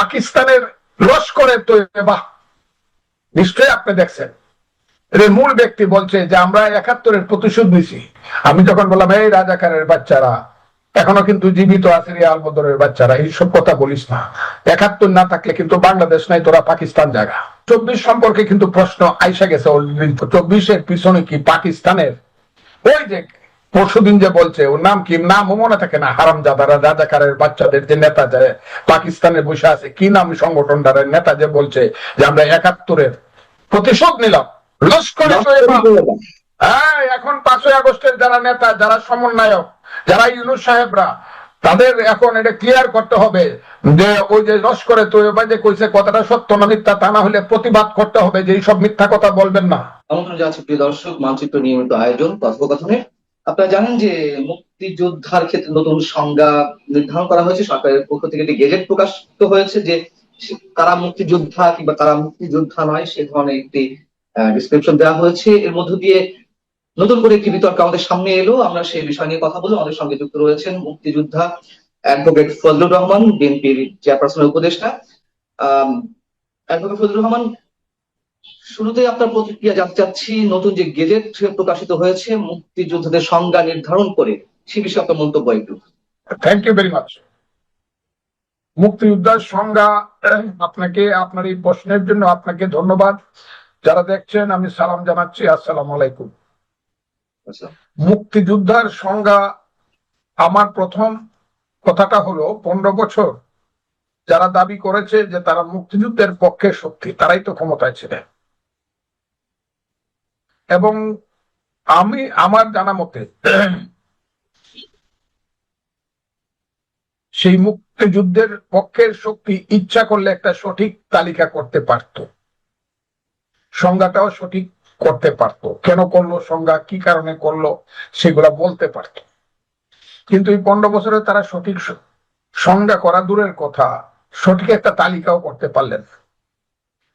পাকিস্তানের লস্করে তৈবা নিশ্চয়ই আপনি দেখছেন। এর মূল ব্যক্তি বলছে যে আমরা একাত্তরের প্রতিশোধ নিছি আমি যখন বললাম, এই রাজাকারের বাচ্চারা, এখনও কিন্তু জীবিত আছে রিয়াল বদরের বাচ্চারা এইসব কথা বলিস না। একাত্তর না থাকলে কিন্তু বাংলাদেশ নাই, তোরা পাকিস্তান জায়গা চব্বিশ সম্পর্কে কিন্তু প্রশ্ন আইসা গেছে চব্বিশের পিছনে কি পাকিস্তানের? ওই যে পরশুদিন যে বলছে ওর নাম কি? নাম মনে থাকে না। হারাম জাদারা রাজাকারের বাচ্চাদের যে নেতা যে পাকিস্তানে বসে আছে কি নাম সংগঠনটার নেতা যে বলছে যে আমরা একাত্তরের প্রতিশোধ নিলাম? লস্করে হ্যাঁ এখন পাঁচই আগস্টের যারা নেতা যারা সমন্বয়ক যারা ইউনুস সাহেবরা তাদের এখন এটা ক্লিয়ার করতে হবে যে ওই যে লস্করে তৈবা যে কইছে কথাটা সত্য না মিথ্যা তা না হলে প্রতিবাদ করতে হবে যে এইসব মিথ্যা কথা বলবেন না। আমন্ত্রণ জানাচ্ছি প্রিয় দর্শক মানচিত্র নিয়মিত আয়োজন কথোপকথনে আপনারা জানেন যে মুক্তিযোদ্ধার ক্ষেত্রে নতুন সংজ্ঞা নির্ধারণ করা হয়েছে, সরকারের পক্ষ থেকে একটি গেজেট প্রকাশিত হয়েছে যে কারা মুক্তিযোদ্ধা কিংবা কারা মুক্তিযোদ্ধা নয়, সে ধরনের একটি ডিসক্রিপশন দেওয়া হয়েছে। এর মধ্য দিয়ে নতুন করে একটি বিতর্ক আমাদের সামনে এলো। আমরা সেই বিষয় নিয়ে কথা বলব আমাদের সঙ্গে যুক্ত রয়েছেন মুক্তিযোদ্ধা অ্যাডভোকেট ফজলুর রহমান, বিএনপির চেয়ারপারসনের উপদেষ্টা। অ্যাডভোকেট ফজলুর রহমান শুরুতে আপনার প্রতিক্রিয়া জানতে চাচ্ছি নতুন যে গেজেট প্রকাশিত হয়েছে মুক্তিযোদ্ধাদের সংজ্ঞা নির্ধারণ করে সে বিষয়ে আপনার মন্তব্য একটু। থ্যাংক ইউ ভেরি মাচ মুক্তিযোদ্ধার সংজ্ঞা আপনাকে আপনার এই প্রশ্নের জন্য আপনাকে ধন্যবাদ। যারা দেখছেন আমি সালাম জানাচ্ছি। আসসালাম আলাইকুম। মুক্তিযোদ্ধার সংজ্ঞা আমার প্রথম কথাটা হলো পনেরো বছর যারা দাবি করেছে যে তারা মুক্তিযুদ্ধের পক্ষে শক্তি তারাই তো ক্ষমতায় ছিলেন। এবং আমি, আমার জানা মতে, সেই মুক্তিযুদ্ধের পক্ষের শক্তি ইচ্ছা করলে একটা সঠিক তালিকা করতে পারত। সংজ্ঞাটাও সঠিক করতে পারত। কেন করল, সংজ্ঞা কি কারণে করল, সেগুলা বলতে পারত। কিন্তু এই পনেরো বছরে তারা সঠিক সংজ্ঞা করা দূরের কথা, সঠিক একটা তালিকাও করতে পারলেন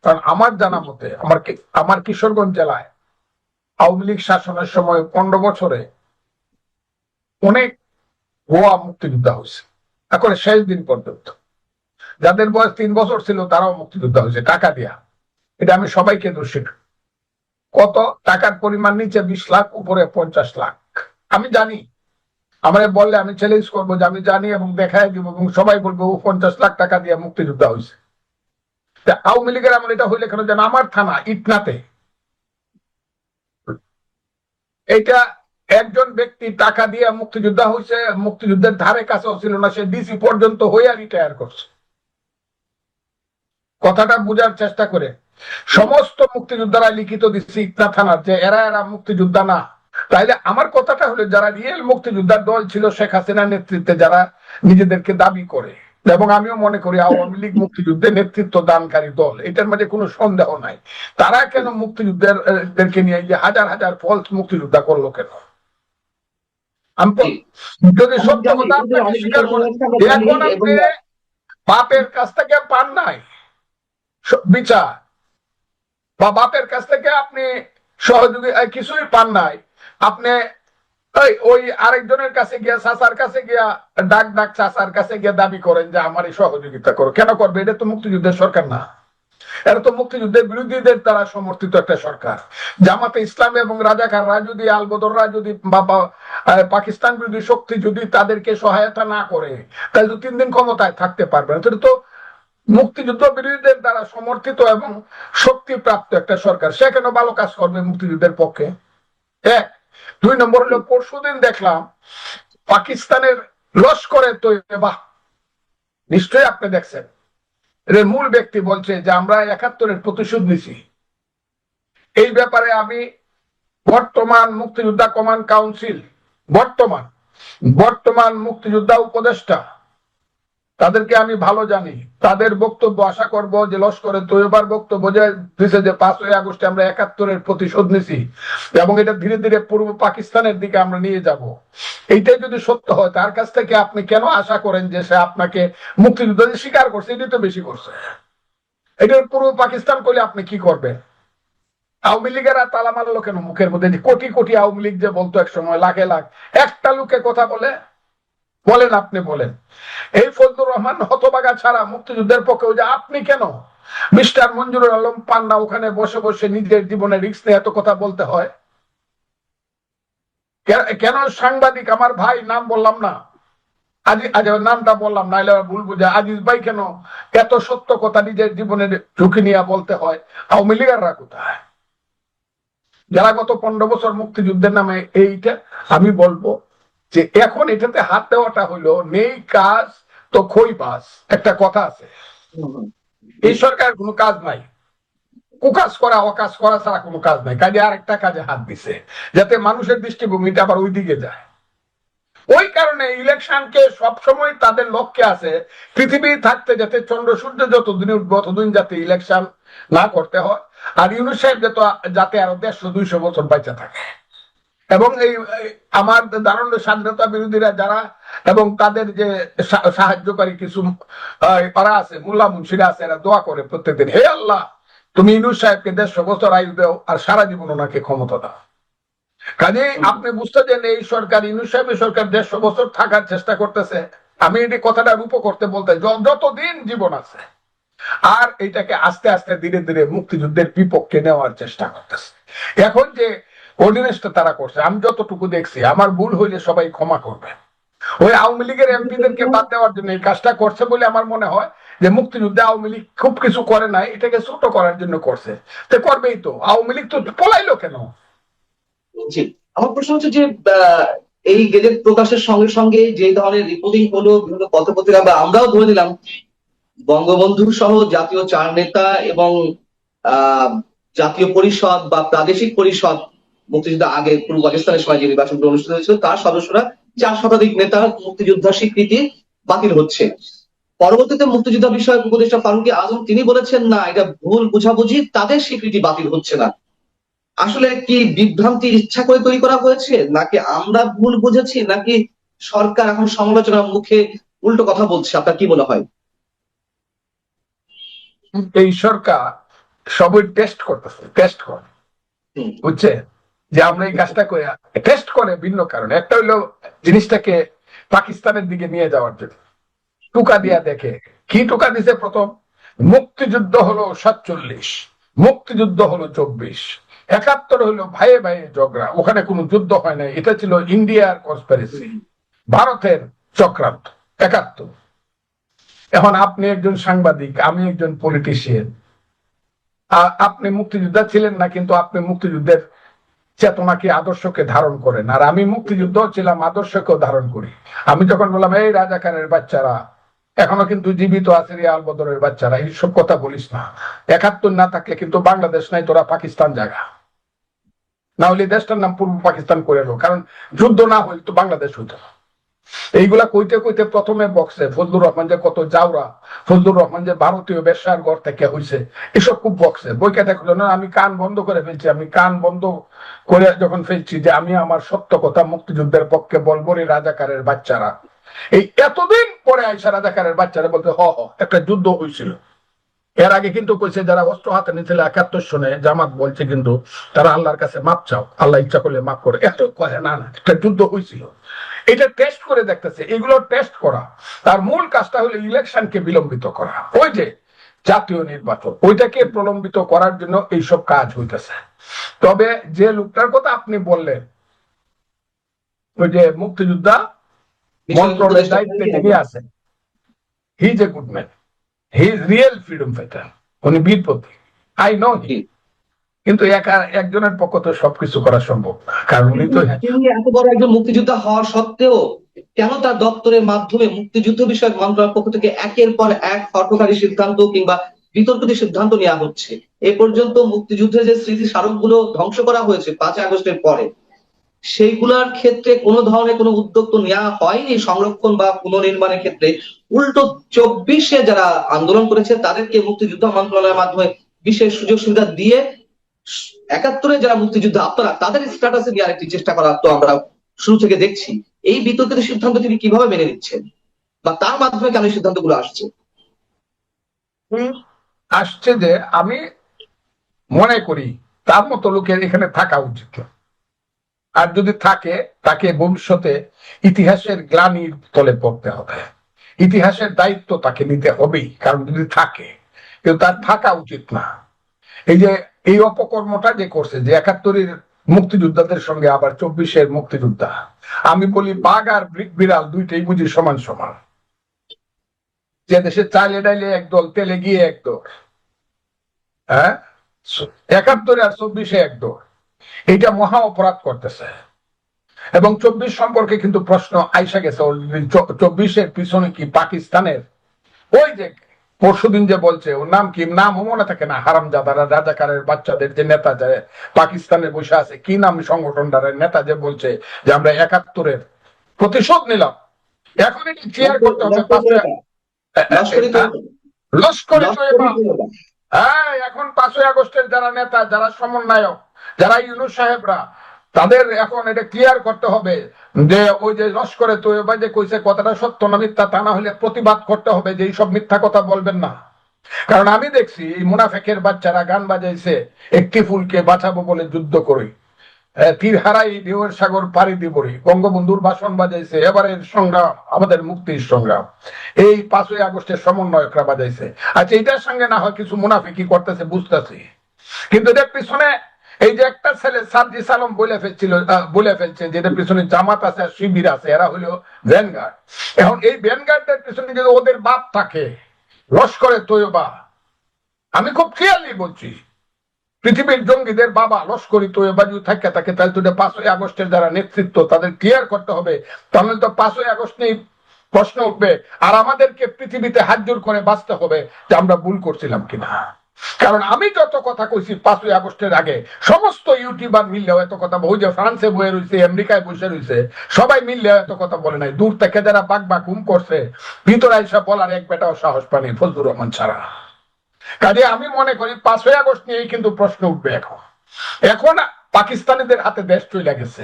কারণ আমার জানা মতে, আমার আমার কিশোরগঞ্জ জেলায় আওয়ামী লীগ শাসনের সময় পনেরো বছরে অনেক ভুয়া মুক্তিযোদ্ধা হয়েছে। এখন শেষ দিন পর্যন্ত। যাদের বয়স তিন বছর ছিল, তারাও মুক্তিযোদ্ধা হয়েছে। টাকা দিয়া। এটা আমি সবাইকে দোষী কত টাকার পরিমাণ নিচে বিশ লাখ, উপরে পঞ্চাশ লাখ। আমি জানি। আমরা বললে আমি চ্যালেঞ্জ করব যে আমি জানি এবং দেখাই দিব এবং সবাই বলব পঞ্চাশ লাখ টাকা দিয়ে মুক্তিযোদ্ধা হয়েছে। আওয়ামী লীগের আমল এটা হইলে কেন যেন আমার থানা ইটনাতে এটা একজন ব্যক্তি টাকা দিয়ে মুক্তিযোদ্ধা হয়েছে মুক্তিযুদ্ধের ধারে কাছেও ছিল না, সে ডিসি পর্যন্ত হইয়া রিটায়ার করছে। কথাটা বোঝার চেষ্টা করে। সমস্ত মুক্তিযোদ্ধারা লিখিত দিচ্ছে ইটনা থানার যে এরা এরা মুক্তিযোদ্ধা না। তাইলে আমার কথাটা হলো, যারা রিয়েল মুক্তিযোদ্ধার দল ছিল শেখ হাসিনার নেতৃত্বে, যারা নিজেদেরকে দাবি করে এবং আমিও মনে করি আওয়ামী লীগ মুক্তিযুদ্ধে নেতৃত্ব দানকারী দল এটার মাঝে কোনো সন্দেহ নাই। তারা কেন মুক্তিযুদ্ধের আহ, দেরকে নিয়ে যে হাজার হাজার ফলস মুক্তিযোদ্ধা করল কেন? যদি সত্য কথা আপনাকে স্বীকার করেন এখন আপনি বাপের কাছ থেকে পান নাই। বিচার। বা বাপের কাছ থেকে আপনি সহযোগী কিছুই পান নাই। আপনি ওই আরেকজনের কাছে গিয়া কাছে গিয়া ডাক ডাক কাছে গিয়া দাবি করেন যে আমার এই সহযোগিতা করো। কেন করবে? এটা তো মুক্তিযুদ্ধের সরকার না। এটা তো মুক্তিযুদ্ধের বিরোধীদের সমর্থিত একটা সরকার। জামাতে ইসলাম এবং রাজাকাররা যদি আলবদররা যদি বা বা, পাকিস্তান বিরোধী শক্তি যদি তাদেরকে সহায়তা না করে তাহলে তো তিন দিন ক্ষমতায় থাকতে পারবে না। তো মুক্তিযুদ্ধ বিরোধীদের দ্বারা সমর্থিত এবং শক্তিপ্রাপ্ত একটা সরকার। সে কেন ভালো কাজ করবে মুক্তিযুদ্ধের পক্ষে? এক দুই নম্বর হলো, পরশুদিন দেখলাম পাকিস্তানের লস্করে তৈবা নিশ্চয়ই আপনি দেখছেন। এর মূল ব্যক্তি বলছে যে, আমরা একাত্তরের প্রতিশোধ নিছি। এই ব্যাপারে আমি বর্তমান মুক্তিযোদ্ধা কমান্ড কাউন্সিল, বর্তমান বর্তমান মুক্তিযোদ্ধা উপদেষ্টা তাদেরকে আমি ভালো জানি। তাদের বক্তব্য আশা করব যে লস্করে তৈবার বক্তব্য যে দিছে যে পাঁচই আগস্টে আমরা একাত্তরের প্রতিশোধ নিছি এবং এটা ধীরে ধীরে পূর্ব পাকিস্তানের দিকে আমরা নিয়ে যাব। এইটাই যদি সত্য হয়, তার কাছ থেকে আপনি কেন আশা করেন যে সে আপনাকে মুক্তিযুদ্ধ স্বীকার করছে, এটাই তো বেশি করছে। এটার পূর্ব পাকিস্তান করলে আপনি কি করবেন? আওয়ামী লীগের আর তালা মারলো কেন মুখের মধ্যে? কোটি কোটি আওয়ামী লীগ যে বলতো এক সময় লাখে লাখ। একটা লোকে কথা বলে বলেন আপনি বলেন। এই ফজলুর রহমান হতবাগা ছাড়া মুক্তিযুদ্ধের পক্ষে যে আপনি কেন? মিস্টার মঞ্জুরুল আলম পান্ডা ওখানে বসে বসে নিজের জীবনে রিক্স নিয়ে এত কথা বলতে হয়? কেন সাংবাদিক? আমার ভাই, নাম বললাম না। নামটা বললাম, নাইলে ভুল বুঝা। আজিজ ভাই কেন এত সত্য কথা নিজের জীবনের ঝুঁকি নিয়ে বলতে হয়? আওয়ামী লীগাররা কোথায়? যারা গত পনেরো বছর মুক্তিযুদ্ধের নামে এইটা আমি বলব যে এখন এটাতে হাত দেওয়াটা হলো নেই কাজ তো খই বাস একটা কথা আছে। এই সরকার কোনো কাজ নাই। কুকাজ করা অকাজ করা ছাড়া কোনো কাজ নাই। কাজে আর একটা কাজে হাত দিছে যাতে মানুষের দৃষ্টিভঙ্গিটা আবার ওই দিকে যায়। ওই কারণে ইলেকশনকে সবসময় তাদের লক্ষ্যে আছে পৃথিবী থাকতে যাতে চন্দ্র সূর্য যতদিন উঠবে ততদিন যাতে ইলেকশন না করতে হয়। আর ইউনুস সাহেব যাতে যাতে আরও দেড়শো দুইশো বছর বাঁচা থাকে। এবং এই আমার দারুণ স্বাধীনতা বিরোধীরা যারা এবং তাদের যে সাহায্যকারী কিছু আহ, আছে মোল্লা মুন্সিরা আছে এরা দোয়া করে প্রত্যেকদিন হে আল্লাহ তুমি ইনুস সাহেবকে দেড়শো বছর আয়ু দাও আর সারা জীবন ওনাকে ক্ষমতা দাও। কাজে আপনি বুঝতে চান এই সরকার ইনুস সাহেবের সরকার দেড়শো বছর থাকার চেষ্টা করতেছে। আমি এই কথাটা রূপ করতে বলতে যতদিন জীবন আছে আর এটাকে আস্তে আস্তে ধীরে ধীরে মুক্তিযুদ্ধের বিপক্ষে নেওয়ার চেষ্টা করতেছে। এখন যে অর্ডিনেন্সটা তারা করছে। আমি যতটুকু দেখছি, আমার ভুল হইলে সবাই ক্ষমা করবে। ওই আওয়ামী লীগের এমপিদেরকে বাদ দেওয়ার জন্য এই কাজটা করছে বলে আমার মনে হয় যে মুক্তিযুদ্ধে আওয়ামী লীগ খুব কিছু করে নাই, এটাকে ছোট করার জন্য করছে। তো করবেই তো। আওয়ামী লীগ তো পলাইলো কেন? আমার প্রশ্ন হচ্ছে যে এই গেজেট প্রকাশের সঙ্গে সঙ্গে যে ধরনের রিপোর্টিং হলো, বিভিন্ন পত্রপত্রিকা বা আমরাও ধরে নিলাম, বঙ্গবন্ধু সহ জাতীয় চার নেতা এবং জাতীয় পরিষদ বা প্রাদেশিক পরিষদ মুক্তিযুদ্ধ আগে পূর্ব পাকিস্তানের সময় যে নির্বাচনগুলো অনুষ্ঠিত হয়েছিল তার সদস্যরা চার শতাধিক নেতা মুক্তিযোদ্ধার স্বীকৃতি বাতিল হচ্ছে। পরবর্তীতে মুক্তিযোদ্ধা বিষয়ক উপদেষ্টা ফারুকি আজম তিনি বলেছেন না এটা ভুল বুঝাবুঝি তাদের স্বীকৃতি বাতিল হচ্ছে না। আসলে কি বিভ্রান্তি ইচ্ছা করে তৈরি করা হয়েছে? নাকি আমরা ভুল বুঝেছি? নাকি সরকার এখন সমালোচনার মুখে উল্টো কথা বলছে? আপনার কি মনে হয়? এই সরকার সবই টেস্ট করতেছে টেস্ট করে। বুঝছে যে আমরা এই কাজটা করে টেস্ট করে ভিন্ন কারণে। একটা হইল জিনিসটাকে পাকিস্তানের দিকে নিয়ে যাওয়ার জন্য। টুকা দিয়া দেখে। কি টুকা দিছে প্রথম? মুক্তিযুদ্ধ হলো সাতচল্লিশ, মুক্তিযুদ্ধ হলো চব্বিশ, একাত্তর হলো ভাইয়ে ভাইয়ে ঝগড়া। ওখানে কোনো যুদ্ধ হয় না এটা ছিল ইন্ডিয়ার কনস্পারেসি ভারতের চক্রান্ত, একাত্তর। এখন আপনি একজন সাংবাদিক, আমি একজন পলিটিশিয়ান আপনি মুক্তিযোদ্ধা ছিলেন না, কিন্তু আপনি মুক্তিযুদ্ধের চেতনাকে আদর্শকে ধারণ করেন আর আমি মুক্তিযুদ্ধ ছিলাম, আদর্শকেও ধারণ করি। আমি যখন বললাম, এই রাজাকারের বাচ্চারা, এখনও কিন্তু জীবিত আছে রিয়াল বদরের বাচ্চারা, এইসব কথা বলিস না। একাত্তর না থাকলে কিন্তু বাংলাদেশ নাই, তোরা পাকিস্তান জায়গা না হলে দেশটার নাম পূর্ব পাকিস্তান করে এলো কারণ যুদ্ধ না হইলে তো বাংলাদেশ হইতো না। এইগুলা কইতে কইতে প্রথমে বক্সে, ফজলুর রহমান যে কত যাওরা ফজলুর রহমান যে ভারতীয় ব্যবসার ঘর থেকে হইছে, এসব খুব বক্সে। বইকে দেখল না, আমি কান বন্ধ করে ফেলছি, আমি কান বন্ধ করে যখন ফেলছি যে আমি আমার সত্য কথা মুক্তিযুদ্ধের পক্ষে বলব রে রাজাকারের বাচ্চারা। এই এতদিন পরে আইসা রাজাকারের বাচ্চারা বলতে হ হ, একটা যুদ্ধ হয়েছিল এর আগে কিন্তু কইছে, যারা অস্ত্র হাতে নিয়েছিল একাত্তর সনে, জামাত বলছে কিন্তু তারা আল্লাহর কাছে মাপ চাও, আল্লাহ ইচ্ছা করলে মাপ করে। এত কয়ে, না না, একটা যুদ্ধ হয়েছিল এটা টেস্ট করে দেখতেছে এগুলো টেস্ট করা। তার মূল কাজটা হলো ইলেকশনকে বিলম্বিত করা। ওই যে জাতীয় নির্বাচন ওইটাকে প্রলম্বিত করার জন্য এইসব কাজ হইতেছে। তবে যে লোকটার কথা আপনি বললেন ওই যে মুক্তিযোদ্ধা মন্ত্রণালয়ের দায়িত্বে যিনি আছেন। He is a good man he is real freedom fighter উনি বীরপতি। আই নো হি কিন্তু একা একজনের পক্ষ তো সবকিছু করা সম্ভব কারণ উনি তো এত বড় একজন মুক্তিযোদ্ধা হওয়া সত্ত্বেও কেন তার দপ্তরের মাধ্যমে মুক্তিযুদ্ধ বিষয়ক মন্ত্রণালয়ের পক্ষ থেকে একের পর এক হটকারী সিদ্ধান্ত কিংবা বিতর্কিত সিদ্ধান্ত নেওয়া হচ্ছে? এ পর্যন্ত মুক্তিযুদ্ধের যে স্মৃতি স্মারকগুলো ধ্বংস করা হয়েছে পাঁচ আগস্টের পরে, সেইগুলোর ক্ষেত্রে কোনো ধরনের কোনো উদ্যোগ তো নেওয়া হয়নি সংরক্ষণ বা পুনর্নির্মাণের ক্ষেত্রে। উল্টো চব্বিশে যারা আন্দোলন করেছে, তাদেরকে মুক্তিযুদ্ধ মন্ত্রণালয়ের মাধ্যমে বিশেষ সুযোগ সুবিধা দিয়ে একাত্তরে যারা মুক্তিযুদ্ধ আপনারা তাদের স্ট্যাটাসে নিয়ে আরেকটি চেষ্টা করা তো আমরা শুরু থেকে দেখছি। এই বিতর্কিত সিদ্ধান্ত তিনি কীভাবে মেনে নিচ্ছেন? বা তার মাধ্যমে কেন সিদ্ধান্তগুলো আসছে? আসছে যে আমি মনে করি তার মতো লোকের এখানে থাকা উচিত। আর যদি থাকে, তাকে ভবিষ্যতে ইতিহাসের গ্লানির তলে পড়তে হবে। ইতিহাসের দায়িত্ব তাকে নিতে হবেই, কারণ যদি থাকে কিন্তু তার থাকা উচিত না। এই যে এই অপকর্মটা যে করছে, যে একাত্তরের মুক্তিযোদ্ধাদের সঙ্গে আবার চব্বিশের মুক্তিযোদ্ধা। আমি বলি, বাঘ আর বিড়াল দুইটাই বুঝি সমান সমান। যে দেশে চাইলে ডাইলে একদল, তেলে গিয়ে একদল হ্যাঁ? একাত্তরে আর চব্বিশে একদল এটা মহা অপরাধ করতেছে। এবং চব্বিশ সম্পর্কে কিন্তু প্রশ্ন আইসা গেছে চব্বিশের পিছনে কি পাকিস্তানের? ওই যে পরশুদিন যে বলছে ওর নাম কি? নাম মনে থাকে না হারামজাদারা রাজাকারের বাচ্চাদের যে নেতা যে পাকিস্তানে বসে আছে কি নাম সংগঠনটার নেতা যে বলছে যে আমরা একাত্তরের প্রতিশোধ নিলাম? এখন এটি ক্লিয়ার করতে হবে লস্করি। হ্যাঁ এখন পাঁচই আগস্টের যারা নেতা যারা সমন্বয়ক যারা ইউনুস সাহেবরা তাদের এখন এটা ক্লিয়ার করতে হবে যে ওই যে লস্করে তৈবা যে কইছে, কথাটা সত্য না মিথ্যা তা না হলে প্রতিবাদ করতে হবে যে এইসব মিথ্যা কথা বলবেন না। কারণ আমি দেখছি এই মুনাফেকের বাচ্চারা গান বাজাইছে, একটি ফুলকে বাঁচাবো বলে যুদ্ধ করি। তীর হারাই ঢেউয়ের সাগর পাড়ি দিবরি বঙ্গবন্ধুর ভাষণ বাজাইছে এবারের সংগ্রাম, আমাদের মুক্তির সংগ্রাম। এই পাঁচই আগস্টের সমন্বয়করা বাজাইছে। আচ্ছা এটার সঙ্গে না হয় কিছু মুনাফিকি করতেছে, বুঝতেছি। কিন্তু এটার পিছনে এই যে একটা ছেলে সার্জিস আলম বলে ফেলছিল বলে ফেলছে যে এটার পিছনে জামাত আছে আর শিবির আছে, এরা হলো ভ্যানগার্ড। এখন এই ভ্যানগার্ডের পিছনে যদি ওদের বাপ থাকে লস্করে তৈবা আমি খুব খেয়ালি বলছি, পৃথিবীর জঙ্গিদের বাবা লস্করি তো এবাজু থাকে থাকে তাহলে তো পাঁচই আগস্টের যারা নেতৃত্ব, তাদের ক্লিয়ার করতে হবে। তাহলে তো পাঁচই আগস্ট নিয়ে প্রশ্ন উঠবে, আর আমাদেরকে পৃথিবীতে হাতজোর করে বাঁচতে হবে, যে আমরা ভুল করছিলাম কিনা। কারণ আমি যত কথা কইছি পাঁচই আগস্টের আগে, সমস্ত ইউটিউবার মিললেও এত কথা ওই যে ফ্রান্সে বয়ে রয়েছে আমেরিকায় বসে রয়েছে সবাই মিললে এত কথা বলে নাই। দূর থেকে যারা বাক বাক হুম করছে, ভিতরে এসে বলার এক বেটাও সাহস পানি ফজলুর রহমান ছাড়া। কাজে আমি মনে করি পাঁচই আগস্ট নিয়েই কিন্তু প্রশ্ন উঠবে এখন। এখন পাকিস্তানিদের হাতে দেশ চলে গেছে।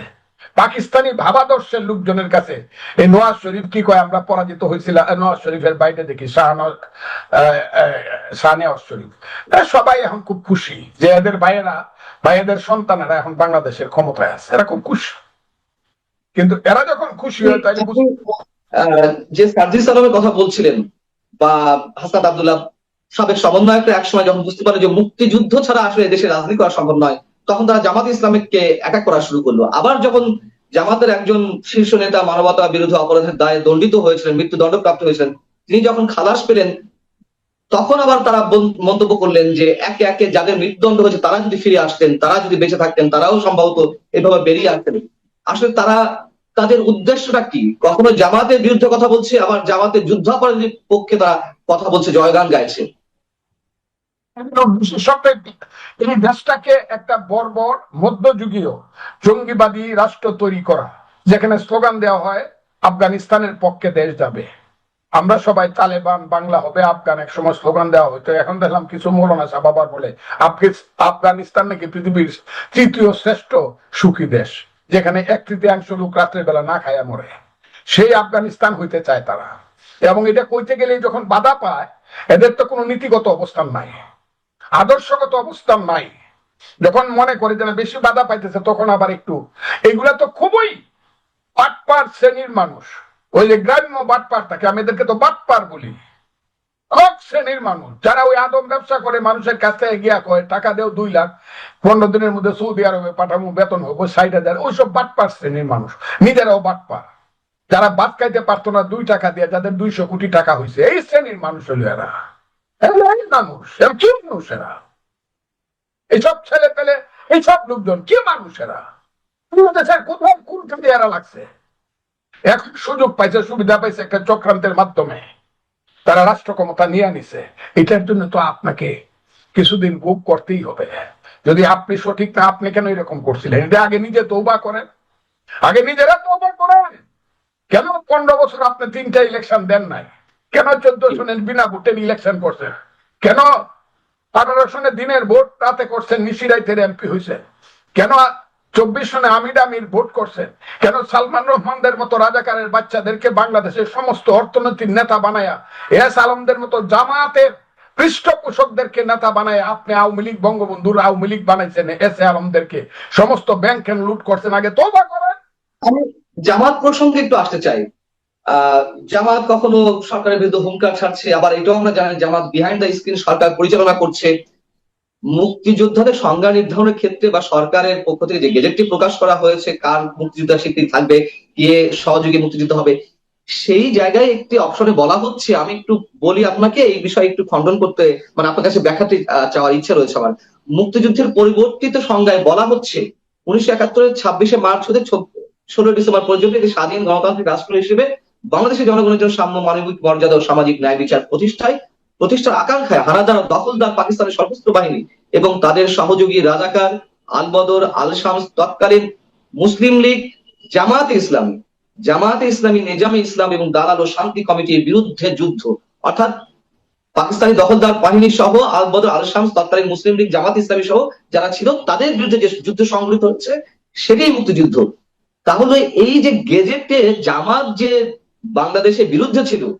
পাকিস্তানি ভাবাদর্শের লোকজনের কাছে এই নওয়াজ শরীফ কি কয়? আমরা পরাজিত হয়েছিলাম আহ, নওয়াজ শরীফের বাইরে দেখি শাহনওয়াজ শাহনেওয়াজ শরীফ। সবাই এখন খুব খুশি যে এদের ভাইয়েরা এদের সন্তানেরা এখন বাংলাদেশের ক্ষমতায় আছে। এরা খুব খুশি। কিন্তু এরা যখন খুশি হয় তাই যে সার্জিস আলমের কথা বলছিলেন বা হাসান আব্দুল্লাহ সাবেক সমন্বয়করা একসময় যখন বুঝতে পারে যে মুক্তিযুদ্ধ ছাড়া আসলে দেশে রাজনীতি করা সম্ভব নয় তখন তারা জামাত ইসলামিককে একা করা শুরু করল। আবার যখন জামাতের একজন শীর্ষ নেতা মানবতা বিরুদ্ধে অপরাধের দায়ে দণ্ডিত হয়েছিলেন মৃত্যুদণ্ড প্রাপ্ত হয়েছিলেন, তিনি যখন খালাস পেলেন, তখন আবার তারা মন্তব্য করলেন যে একে একে যাদের মৃত্যুদণ্ড হয়েছে, তারা যদি ফিরে আসতেন, তারা যদি বেঁচে থাকতেন, তারাও সম্ভবত এভাবে বেরিয়ে আসতেন। আসলে তারা, তাদের উদ্দেশ্যটা কি? কখনো জামাতের বিরুদ্ধে কথা বলছে, আবার জামাতের যুদ্ধাপরাধীর পক্ষে তারা কথা বলছে, জয়গান গাইছে। এই দেশটাকে একটা বর্বর মধ্যযুগীয় জঙ্গিবাদী রাষ্ট্র তৈরি করা, যেখানে স্লোগান দেওয়া হয়, আফগানিস্তানের পক্ষে দেশ যাবে। আমরা সবাই তালেবান, বাংলা হবে, আফগান, এক সময় স্লোগান দেওয়া হতো। এখন দেখলাম কিছু মৌলানা সাহেব আবার বলে আফগানিস্তান নাকি পৃথিবীর তৃতীয় শ্রেষ্ঠ সুখী দেশ, যেখানে এক তৃতীয়াংশ লোক রাত্রে বেলা না খায়া মরে। সেই আফগানিস্তান হইতে চায় তারা। এবং এটা কইতে গেলে যখন বাধা পায়, এদের তো কোনো নীতিগত অবস্থান নাই। আদর্শগত অবস্থান নাই। যখন মনে করে যে বেশি বাধা পাইতেছে, তখন আবার একটু। এগুলা তো খুবই বাটপার শ্রেণির মানুষ। ওই যে গ্রাম্য বাটপার থাকে, আমি এদেরকে তো বাটপার বলি। এক শ্রেণির মানুষ, যারা ওই আদম ব্যবসা করে, মানুষের কাছ থেকে গিয়া কয়, টাকা দেও দুই লাখ, পনেরো দিনের মধ্যে সৌদি আরবে পাঠাবো বেতন হব ষাট হাজার। ওইসব বাটপার শ্রেণির মানুষ, নিজেরাও বাটপার। যারা বাদ খাইতে পারতো না, দুই টাকা দিয়ে, যাদের দুইশো কোটি টাকা হয়েছে এই শ্রেণির মানুষ হলো এরা। কি মানুষ এরা? এইসব ছেলে পেলে এইসব লোকজন কি মানুষ এরা? দেশের কোথাও কোন কাজে এরা লাগছে? এখন সুযোগ পাইছে, সুবিধা পাইছে একটা চক্রান্তের মাধ্যমে। তারা রাষ্ট্র ক্ষমতা নিয়ে নিছে এটার জন্য তো আপনাকে কিছুদিন ভোগ করতেই হবে। যদি আপনি সঠিক না আপনি কেন এরকম করছিলেন? এটা আগে নিজে তৌবা করেন। আগে নিজেরা তৌবা করেন। কেন পনেরো বছর আপনি তিনটা ইলেকশন দেন নাই? কেন চোদ্দ সনের বিনা ভোটে ইলেকশন করছেন কেন আঠারো সনে দিনের ভোট রাতে করছেন নিশিরাইতের এমপি হয়েছে কেন চব্বিশ সনে আমির আমির ভোট করছেন কেন সালমান রহমানদের মতো রাজাকারের বাচ্চাদেরকে বাংলাদেশের সমস্ত অর্থনৈতিক নেতা বানায়া, এস আলমদের মতো জামাতের পৃষ্ঠপোষকদেরকে নেতা বানায় আপনি আওয়ামী লীগ, বঙ্গবন্ধুর আওয়ামী লীগ বানাইছেন, এস এ আলমদেরকে? সমস্ত ব্যাংক লুট করছেন আগে তোবা করেন। আমি জামাত প্রসঙ্গে একটু আসতে চাই। জামাত কখনো সরকারের বিরুদ্ধে হুঙ্কার ছাড়ছে, আবার এটাও আমরা জানি জামাত বিহাইন্ড দ্য স্ক্রিন সরকার পরিচালনা করছে। মুক্তিযোদ্ধাদের সংজ্ঞা নির্ধারণের ক্ষেত্রে বা সরকারের পক্ষ থেকে যে গেজেটটি প্রকাশ করা হয়েছে, কার মুক্তিযোদ্ধার স্বীকৃতি থাকবে, কে সহযোগী মুক্তিযুদ্ধ হবে, সেই জায়গায় একটি অপশনে বলা হচ্ছে, আমি একটু বলি আপনাকে, এই বিষয়ে একটু খণ্ডন করতে মানে আপনার কাছে ব্যাখ্যাতে চাওয়ার ইচ্ছা রয়েছে আমার। মুক্তিযুদ্ধের পরিবর্তিত সংজ্ঞায় বলা হচ্ছে, উনিশশো একাত্তরের ছাব্বিশে মার্চ হতে ষোলো ডিসেম্বর পর্যন্ত একটি স্বাধীন গণতান্ত্রিক রাষ্ট্র হিসেবে বাংলাদেশের জনগণের জন্য সাম্য মানবিক মর্যাদা ও সামাজিক ন্যায় বিচার প্রতিষ্ঠায়, প্রতিষ্ঠার আকাঙ্ক্ষায় হানাদার দখলদার পাকিস্তানের সশস্ত্র বাহিনী এবং তাদের সহযোগী রাজাকার আলবদর আল শামস তৎকালীন মুসলিম লীগ জামাতে ইসলামী। জামাতে ইসলামী, নিজামে ইসলাম এবং দালাল ও শান্তি কমিটির বিরুদ্ধে যুদ্ধ। অর্থাৎ পাকিস্তানি দখলদার বাহিনী সহ আলবদর আল শামস তৎকালীন মুসলিম লীগ জামাত ইসলামী সহ যারা ছিল, তাদের বিরুদ্ধে যে যুদ্ধ সংগঠিত হচ্ছে, সেটাই মুক্তিযুদ্ধ। তাহলে এই যে গেজেটে জামাত যে বাংলাদেশের বিরুদ্ধে ছিল।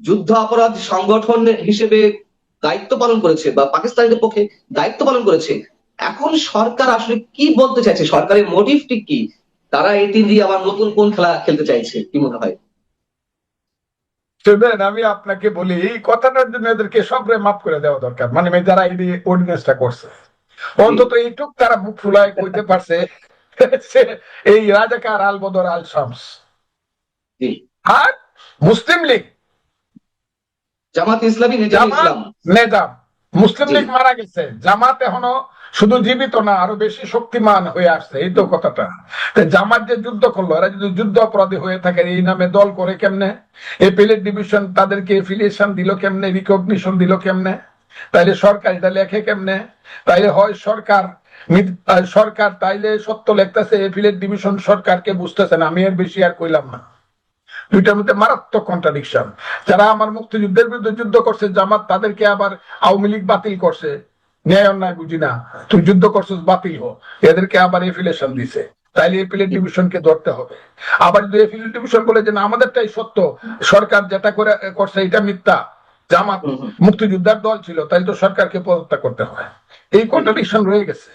যুদ্ধ অপরাধ সংগঠন হিসেবে দায়িত্ব পালন করেছে বা পাকিস্তানের পক্ষে দায়িত্ব পালন করেছে। এখন সরকার আসলে কি বলতে চাইছে? সরকারের মোটিভটি কি? তারা এটি দিয়ে আবার নতুন কোন খেলা খেলতে চাইছে, কি মনে হয়? আমি আপনাকে বলি, এই এদেরকে মাফ করে দেওয়া দরকার। মানে যারা করছে। অন্তত এইটুক তারা কইতে পারছে এই রাজাকার আল বদর আল শামস। আর মুসলিম লীগ। জামাত ইসলামী নেজাম মুসলিম লীগ মারা গেছে। জামাত এখনও শুধু জীবিত না আরও বেশি শক্তিমান হয়ে আসছে। এই তো কথাটা। জামাত যে যুদ্ধ করল এরা যদি যুদ্ধ অপরাধী হয়ে থাকে এই নামে দল করে কেমনে? এপিলেট ডিভিশন তাদেরকে এফিলিয়েশন দিল কেমনে? রিকগনিশন দিল কেমনে? তাইলে সরকার এটা লেখে কেমনে? তাইলে হয় সরকার সরকার তাইলে সত্য লেখতেছে এফিলেট ডিভিশন সরকারকে বুঝতেছে না। আমি এর বেশি আর কইলাম না। দুইটার মধ্যে মারাত্মক কন্ট্রাডিকশন যারা আমার মুক্তিযুদ্ধের বিরুদ্ধে যুদ্ধ করছে জামাত তাদেরকে আবার আওয়ামী লীগ বাতিল করছে। ন্যায় অন্যায় বুঝি না। তুই যুদ্ধ করছিস বাতিল হো। এদেরকে আবার এফিলেশন দিছে। তাইলে এপিলেট ডিভিশনকে ধরতে হবে। আবার যদি এপিলেট ডিভিশন বলে যে না আমাদেরটাই সত্য। সরকার যেটা করে করছে এটা মিথ্যা। জামাত। মুক্তিযোদ্ধার দল ছিল তাই তো সরকারকে পদত্যাগ করতে হয়। এই কন্ট্রাডিকশন রয়ে গেছে।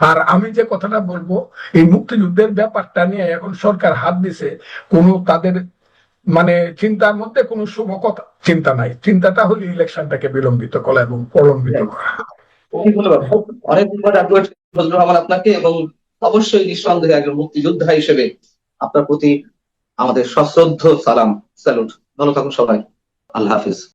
আর আমি যে কথাটা বলব এই মুক্তিযুদ্ধের ব্যাপারটা নিয়ে এখন সরকার হাত দিছে কোনো তাদের মানে চিন্তার মধ্যে কোনো শুভ কথা চিন্তা নাই। চিন্তাটা হলো ইলেকশনটাকে বিলম্বিত করা এবং প্রলম্বিত করা। অনেক ধন্যবাদ। ফজলুর রহমান আপনাকে এবং অবশ্যই নিঃসন্দেহে একজন মুক্তিযোদ্ধা হিসেবে আপনার প্রতি আমাদের সশ্রদ্ধ সালাম স্যালুট। ভালো থাকুন সবাই। আল্লাহ হাফিজ।